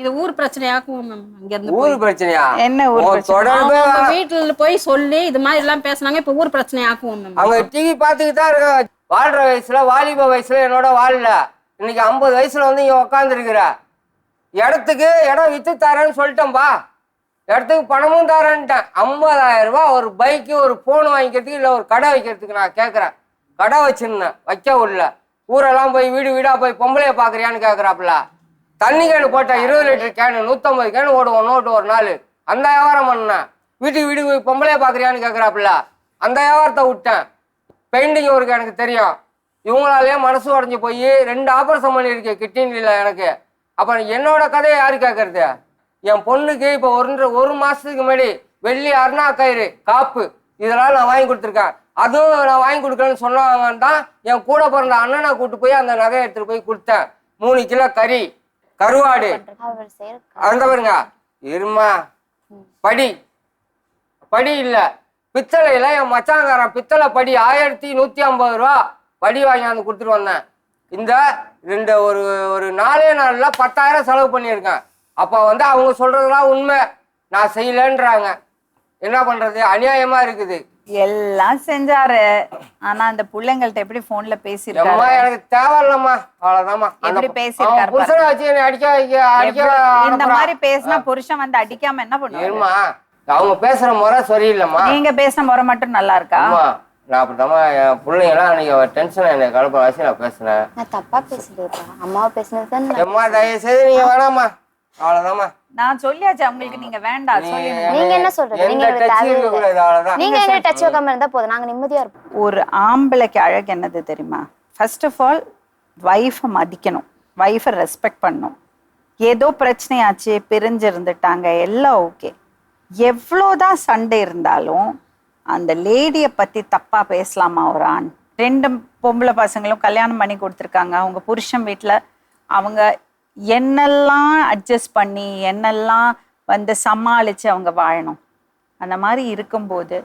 இது ஊர் பிரச்சனையாக்குவோம் மேம். இங்க இருந்து ஊர் பிரச்சனையா? என்ன ஊர்? தொடர்பே. வீட்டுல போய் சொல்லி இது மாதிரி எல்லாம் பேசுனாங்க. இப்ப ஊர் பிரச்சனையாக்குவோம் மேம். அவங்க டிவி பார்த்துக்கிட்டு தான் இருக்காங்க. வாழ்ற வயசுல வாலிப வயசுல என்னோட வாழல. இன்னைக்கு ஐம்பது வயசுல வந்து இங்க உக்காந்துருக்குற. இடத்துக்கு இடம் வித்து தரேன்னு சொல்லிட்டேன்பா இடத்துக்கு பணமும் தரேன்ட்டேன். ஐம்பதாயிரம் ரூபாய் ஒரு பைக்கு ஒரு ஃபோன் வாங்கிக்கிறதுக்கு இல்லை ஒரு கடை வைக்கிறதுக்கு நான் கேட்குறேன் கடை வச்சிருந்தேன். வைக்க உள்ள ஊரெல்லாம் போய் வீடு வீடாக போய் பொம்பளைய பார்க்குறியான்னு கேட்குறாப்புல தண்ணி கேனு போட்டேன் இருபது லிட்டர் கேனு நூற்றம்பது கேனு ஓடுவோம் நோட்டு ஒரு நாள். அந்த வியாபாரம் பண்ணேன். வீட்டுக்கு வீடு போய் பொம்பளைய பார்க்குறியான்னு கேட்குறாப்புல அந்த வியாபாரத்தை விட்டேன். பெயிண்டிங் ஒர்க் எனக்கு தெரியும். இவங்களாலேயே மனசு உடஞ்சி போய் ரெண்டு ஆபரேஷன் பண்ணியிருக்கேன் கிட்னியில் எனக்கு. அப்போ என்னோட கதையை யாரு கேட்கறது என் பொண்ணுக்கு இப்போ ஒன்று ஒரு மாதத்துக்கு முன்னாடி வெள்ளி அருணா கயிறு காப்பு. இதெல்லாம் நான் வாங்கி கொடுத்துருக்கேன். அதுவும் நான் வாங்கி கொடுக்கலன்னு சொன்னாங்கன்னு தான் என் கூட பிறந்த அண்ணனை கூட்டு போய் அந்த நகையை எடுத்துகிட்டு போய் கொடுத்தேன். மூணு கிலோ கறி. கருவாடு. அந்த பாருங்க. இருமா படி. படி இல்ல. பித்தளையில என் மச்சாங்காரன் பித்தளை படி ஆயிரத்தி நூத்தி ஐம்பது ரூபா படி வாங்கியாந்து கொடுத்துட்டு வந்தேன். இந்த ரெண்டு ஒரு ஒரு நாலே நாள்ல பத்தாயிரம் செலவு பண்ணியிருக்கேன். அப்போ வந்து அவங்க சொல்றதெல்லாம் உண்மை. நான் செய்யலன்றாங்க. என்ன பண்றது? அநியாயமா இருக்குது. எல்லாம் செஞ்சாரு. ஆனா அந்த பிள்ளைங்கள்ட்ட எப்படி போன்ல பேசிருக்காரு எனக்கு தேவையில்லம்மா. அவ்வளவுதாம்மா. எப்படி அவன் புருஷனை வச்சு என்னை அடிக்க அடிக்க இந்த. மாதிரி பேசினா புருஷன் வந்து அடிக்காம என்ன பண்ணுவாரு? இருமா அவங்க பேசுற முறை சரியில்லைம்மா. நீங்க பேசின முறை மட்டும் நல்லா இருக்கா? அம்மா நான் அப்படித்தாம்மா என் பிள்ளைங்களாம் அன்னைக்கு டென்ஷன் என்னை கலப்ப நான் பேசினேன். நான் தப்பா பேசுறேப்பா அம்மாவை பேசுனது தான் எம்மா தயவு செய்து நீங்க வேணாம்மா. அவ்வளவுதாம்மா. நான் சொல்லியாச்சு அவங்களுக்கு நீங்க வேண்டாம் நீங்க என்ன சொல்றது? நீங்க எங்க டச் வைக்காம இருந்தா போதும். நாங்க நிம்மதியா இருப்போம். ஒரு ஆம்பளைக்கு அழகு என்னது தெரியுமா? ஃபர்ஸ்ட் ஆஃப் ஆல் ஒய்ஃபை மதிக்கணும். ஒய்ஃபை ரெஸ்பெக்ட் பண்ணணும். ஏதோ பிரச்சனையாச்சு பிரிஞ்சிருந்துட்டாங்க எல்லாம் ஓகே எவ்வளோதான் சண்டை இருந்தாலும் அந்த லேடியை பற்றி தப்பாக பேசலாமா ஒரு ஆண்? ரெண்டு பொம்பளை பசங்களும் கல்யாணம் பண்ணி கொடுத்துருக்காங்க. அவங்க புருஷன் வீட்டில் அவங்க என்னெல்லாம் அட்ஜஸ்ட் பண்ணி என்னெல்லாம் வந்து சமாளித்து அவங்க வாழணும். அந்த மாதிரி இருக்கும்போது